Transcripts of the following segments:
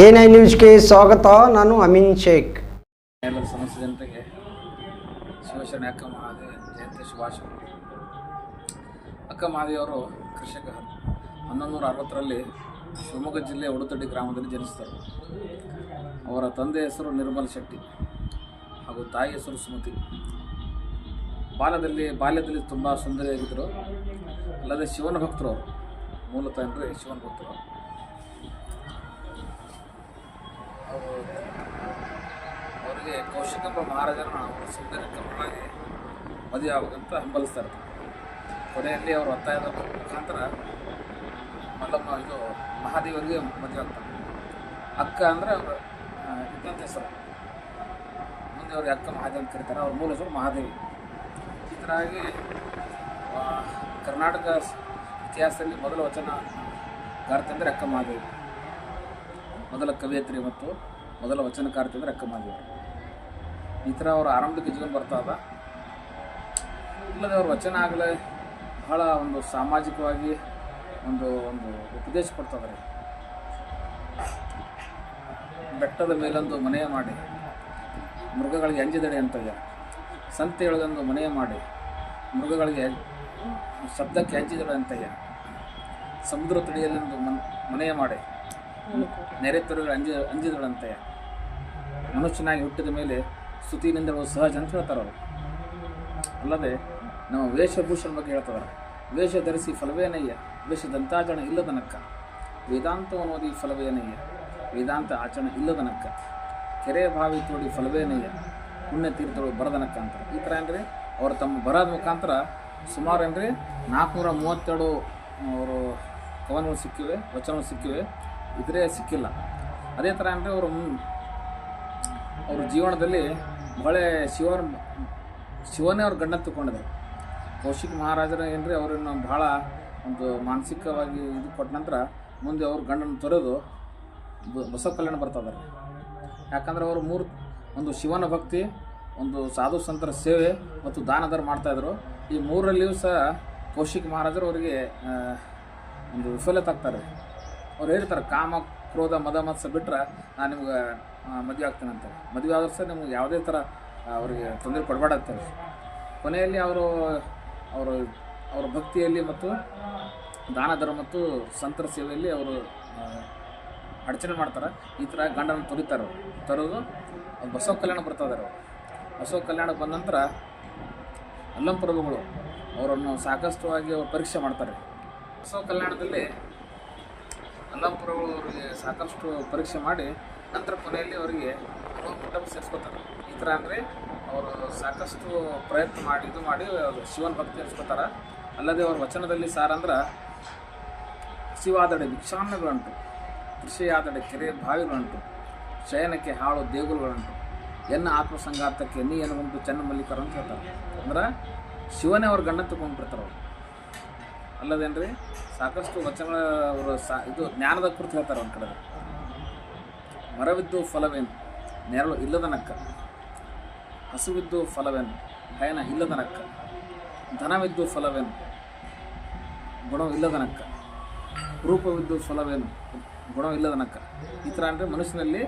I ನ್ಯೂಸ್ಗೆ ಸ್ವಾಗತ, ನಾನು ಅಮೀನ್ ಶೇಖ್. ಸಮಸ್ತ ಜನತೆಗೆ ಶಿವಶರಣ ಅಕ್ಕ ಮಹಾದೇವ ಜಯಂತಿ ಶುಭಾಶಯಗಳು ಅಕ್ಕ ಮಹಾದೇವರು ಕೃಷಿಕ ಹನ್ನೊಂದು ನೂರ ಅರವತ್ತರಲ್ಲಿ ಶಿವಮೊಗ್ಗ ಜಿಲ್ಲೆ ಉಡುತಡ್ಡಿ ಗ್ರಾಮದಲ್ಲಿ ಜನಿಸಿದರು. ಅವರ ತಂದೆ ಹೆಸರು ನಿರ್ಮಲ್ ಶೆಟ್ಟಿ ಹಾಗೂ ತಾಯಿ ಹೆಸರು ಸುಮತಿ. ಬಾಲ್ಯದಲ್ಲಿ ಬಾಲ್ಯದಲ್ಲಿ ತುಂಬ ಸುಂದರಿಯಾಗಿದ್ದರು. ಅಲ್ಲದೆ ಶಿವನ ಭಕ್ತರು ಅವರು. ಮೂಲತಃ ಅಂದರೆ ಶಿವನ ಭಕ್ತರು. ಅವರು ಅವರಿಗೆ ಕೌಶಿಕಂಬ ಮಹಾರಾಜರನ್ನ ಸುಂದರ ಕಮಲಾಗಿ ಮದುವೆ ಆಗಬೇಕಂತ ಹಂಬಲಿಸ್ತಾರೆ. ಕೊನೆಯಲ್ಲಿ ಅವರು ಒತ್ತಾಯದ ಮುಖಾಂತರ ಮಲ್ಲಮ್ಮ ಇದು ಮಹಾದೇವರಿಗೆ ಮದುವೆ ಆಗ್ತಾರೆ ಅಕ್ಕ ಅಂದರೆ ಅವರು ಇದ್ದಂಥ ಹೆಸರು. ಮುಂದೆ ಅವ್ರಿಗೆ ಅಕ್ಕ ಮಹಾದೇವ್ ಅಂತ ಕರೀತಾರೆ. ಅವ್ರ ಮೂಲ ಹೆಸರು ಮಹಾದೇವಿ. ಈ ಥರ ಆಗಿ ಕರ್ನಾಟಕ ಇತಿಹಾಸದಲ್ಲಿ ಮೊದಲ ವಚನ ಗಾರ್ತಂದರೆ ಅಕ್ಕ ಮಹಾದೇವಿ. ಮೊದಲ ಕವಿಯತ್ರಿ ಮತ್ತು ಮೊದಲ ವಚನಕಾರ್ತಿ ಅಂದರೆ ಅಕ್ಕ ಮಹಾದೇವಿ ಈ ಥರ ಅವರ ಆರಂಭಿಕ ಜೀವನ ಬರ್ತಾದ ಇಲ್ಲದೆ ಅವ್ರ ವಚನ ಆಗಲೇ ಬಹಳ ಒಂದು ಸಾಮಾಜಿಕವಾಗಿ ಒಂದು ಒಂದು ಉಪದೇಶ ಕೊಡ್ತಾವ್ರೆ ಬೆಟ್ಟದ ಮೇಲೊಂದು ಮನೆಯ ಮಾಡಿ, ಮೃಗಗಳಿಗೆ ಅಂಜಿದಡೆ ಅಂತಯ್ಯ ಸಂತೆಯೊಳಗೊಂದು ಮನೆಯ ಮಾಡಿ, ಮೃಗಗಳಿಗೆ ಶಬ್ದಕ್ಕೆ ಅಂಜಿದಡೆ ಅಂತಯ್ಯ ಸಮುದ್ರ ತಡಿಯಲೆಂದು ಮನ್, ಮನೆಯ ಮಾಡಿ. ನೆರೆ ತೊರೆಗಳು ಅಂಜ ಅಂಜಿದಳಂತೆ ಮನುಷ್ಯನಾಗಿ ಹುಟ್ಟಿದ ಮೇಲೆ ಸ್ತುತಿನಿಂದ ಸಹಜ ಅಂತ ಹೇಳ್ತಾರೆ ಅವರು. ಅಲ್ಲದೆ ನಮ್ಮ ವೇಷಭೂಷಣ ಬಗ್ಗೆ ಹೇಳ್ತಾರೆ ವೇಷ ಧರಿಸಿ ಫಲವೇನಯ್ಯ ವೇಷದಂತಾಚರಣೆ ಇಲ್ಲದನಕ್ಕ ವೇದಾಂತವನ್ನು ಓದಿ ಫಲವೇನಯ್ಯ ವೇದಾಂತ ಆಚರಣೆ ಇಲ್ಲದನಕ್ಕ ಕೆರೆ ಬಾವಿ ತೋಡಿ ಫಲವೇನಯ್ಯ ಪುಣ್ಯ ತೀರ್ಥಗಳು ಬರದನಕ್ಕ ಅಂತಾರೆ. ಈ ಥರ ಏನ್ರಿ? ಅವರು ತಮ್ಮ ಬರದ ಮುಖಾಂತರ ಸುಮಾರು ಏನ್ರಿ? ನಾಲ್ಕುನೂರ ಮೂವತ್ತೆರಡು, ಅವರು ಕವನಗಳು ಸಿಕ್ಕಿವೆ, ವಚನಗಳು ಸಿಕ್ಕಿವೆ. ಇದ್ರೆ ಸಿಕ್ಕಿಲ್ಲ. ಅದೇ ಥರ ಅಂದರೆ ಅವರು ಅವ್ರ ಜೀವನದಲ್ಲಿ ಬಹಳ ಶಿವನ ಶಿವನೇ ಅವ್ರ ಗಂಡ ತಗೊಂಡಿದೆ ಕೌಶಿಕ್ ಮಹಾರಾಜರ ಏನ್ರಿ ಅವರನ್ನು ಭಾಳ ಒಂದು ಮಾನಸಿಕವಾಗಿ ಇದು ಕೊಟ್ಟ ನಂತರ ಮುಂದೆ ಅವ್ರ ಗಂಡನ ತೊರೆದು ಬಸವ ಕಲ್ಯಾಣ ಬರ್ತಾ ಯಾಕಂದ್ರೆ ಅವರು ಮೂರು, ಒಂದು ಶಿವನ ಭಕ್ತಿ, ಒಂದು ಸಾಧು ಸಂತರ ಸೇವೆ ಮತ್ತು ದಾನ ಧರ್ಮ ಮಾಡ್ತಾಯಿದ್ರು ಈ ಮೂರರಲ್ಲಿಯೂ ಸಹ ಕೌಶಿಕ್ ಮಹಾರಾಜರು ಅವರಿಗೆ ಒಂದು ವಿಫಲತೆ ಆಗ್ತಾರೆ ಅವ್ರು ಹೇಳ್ತಾರೆ, ಕಾಮ, ಕ್ರೋಧ, ಮದ, ಮತ್ಸ ಬಿಟ್ಟರೆ ನಾನು ನಿಮ್ಗೆ ಮದುವೆ ಆಗ್ತೇನೆ ಅಂತ ಮದುವೆ ಆದ್ರೂ ಸಹ ನಿಮ್ಗೆ ಯಾವುದೇ ಥರ ಅವರಿಗೆ ತೊಂದರೆ ಕೊಡಬೇಡ ಕೊನೆಯಲ್ಲಿ ಅವರು ಅವರು, ಅವರ ಭಕ್ತಿಯಲ್ಲಿ ಮತ್ತು ದಾನ, ಧರ್ಮ ಮತ್ತು ಸಂತರ ಸೇವೆಯಲ್ಲಿ ಅವರು ಅಡಚಣೆ ಮಾಡ್ತಾರೆ. ಈ ಥರ ಗಂಡನ ತೊರಿತಾರೆ ತರೋದು ಬಸವ ಕಲ್ಯಾಣ ಬರ್ತಾ ಅಶೋಕ. ಬಸವ ಕಲ್ಯಾಣಕ್ಕೆ ಬಂದ ನಂತರ ಅಲ್ಲಂ ಪ್ರಭುಗಳು ಅವರನ್ನು ಸಾಕಷ್ಟುವಾಗಿ ಅವರು ಪರೀಕ್ಷೆ ಮಾಡ್ತಾರೆ. ಬಸವ ಕಲ್ಯಾಣದಲ್ಲಿ ಅಲ್ಲಂ ಅವರಿಗೆ ಸಾಕಷ್ಟು ಪರೀಕ್ಷೆ ಮಾಡಿ ನಂತರ ಕೊನೆಯಲ್ಲಿ ಅವರಿಗೆ ಮಂಟಪ ಸೇರಿಸ್ಕೊತಾರೆ. ಈ ಥರ ಅಂದರೆ ಅವರು ಸಾಕಷ್ಟು ಪ್ರಯತ್ನ ಮಾಡಿ, ಇದು ಮಾಡಿ ಶಿವನ ಭಕ್ತಿ ಅನ್ಸ್ಕೊತಾರೆ ಅಲ್ಲದೆ ಅವ್ರ ವಚನದಲ್ಲಿ ಸಾರ ಅಂದ್ರೆ, ಶಿವಾದಡೆ ಭಿಕ್ಷಾನ್ನಗಳುಂಟು, ಕೃಷಿಯಾದಡೆ ಕೆರೆ ಬಾವಿಗಳುಂಟು, ಶಯನಕ್ಕೆ ಹಾಳು ದೇಗುಲುಗಳುಂಟು, ಎನ್ನ ಆತ್ಮಸಂಘಾತಕ್ಕೆ ನೀ ಏನು ಉಂಟು ಚೆನ್ನ ಮಲ್ಲಿಕರು ಅಂತ ಹೇಳ್ತಾರೆ. ಅಂದ್ರೆ ಶಿವನೇ ಅವ್ರ ಗಂಡ ತಗೊಂಡ್ಬಿಡ್ತಾರೆ ಅವರು. ಅಲ್ಲದೇನ್ರಿ? ಸಾಕಷ್ಟು ವಚನಗಳ ಅವರು ಸಾ, ಇದು ಜ್ಞಾನದ ಕುರಿತು ಹೇಳ್ತಾರೆ ಒಂದು ಕಡೆ. ಮರವಿದ್ದು ಫಲವೇನು? ನೆರಳು ಇಲ್ಲದ ನಕ್ಕ. ಹಸುವಿದ್ದು ಫಲವೇನು? ಭಯನ ಇಲ್ಲದ ನಕ್ಕ. ಧನವಿದ್ದು ಫಲವೇನು? ಗುಣವಿಲ್ಲದ ನಕ್ಕ. ರೂಪವಿದ್ದು ಫಲವೇನು? ಗುಣವಿಲ್ಲದ ನಕ್ಕ. ಈ ಥರ ಅಂದರೆ ಮನುಷ್ಯನಲ್ಲಿ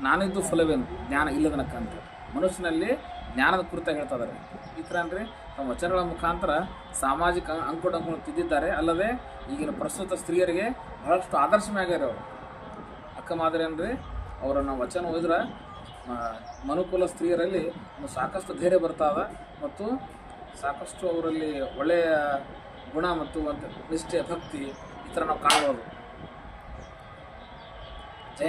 ನಾನಿದ್ದು ಫಲವೇನು? ಜ್ಞಾನ ಇಲ್ಲದ ನಕ್ಕ ಅಂತ. ಮನುಷ್ಯನಲ್ಲಿ ಜ್ಞಾನದ ಕುರಿತ ಹೇಳ್ತಾ ಇದ್ದಾರೆ. ಈ ಥರ ಅಂದರೆ ತಮ್ಮ ವಚನಗಳ ಮುಖಾಂತರ ಸಾಮಾಜಿಕ ಅಂಕುಡಂಕುಗಳು ತಿದ್ದಿದ್ದಾರೆ. ಅಲ್ಲದೆ ಈಗಿನ ಪ್ರಸ್ತುತ ಸ್ತ್ರೀಯರಿಗೆ ಬಹಳಷ್ಟು ಆದರ್ಶವಾಗ್ಯಾರ ಅವರು ಅಕ್ಕ ಮಾದರಿ ಅಂದರೆ ಅವರನ್ನು ವಚನ ಓದಿದ್ರೆ ಮನುಕುಲ ಸ್ತ್ರೀಯರಲ್ಲಿ ಸಾಕಷ್ಟು ಧೈರ್ಯ ಬರ್ತಾದ ಮತ್ತು ಸಾಕಷ್ಟು ಅವರಲ್ಲಿ ಒಳ್ಳೆಯ ಗುಣ ಮತ್ತು ಒಂದು ನಿಷ್ಠೆ, ಭಕ್ತಿ ಈ ಥರ ನಾವು ಕಾಣ್ಬೋದು.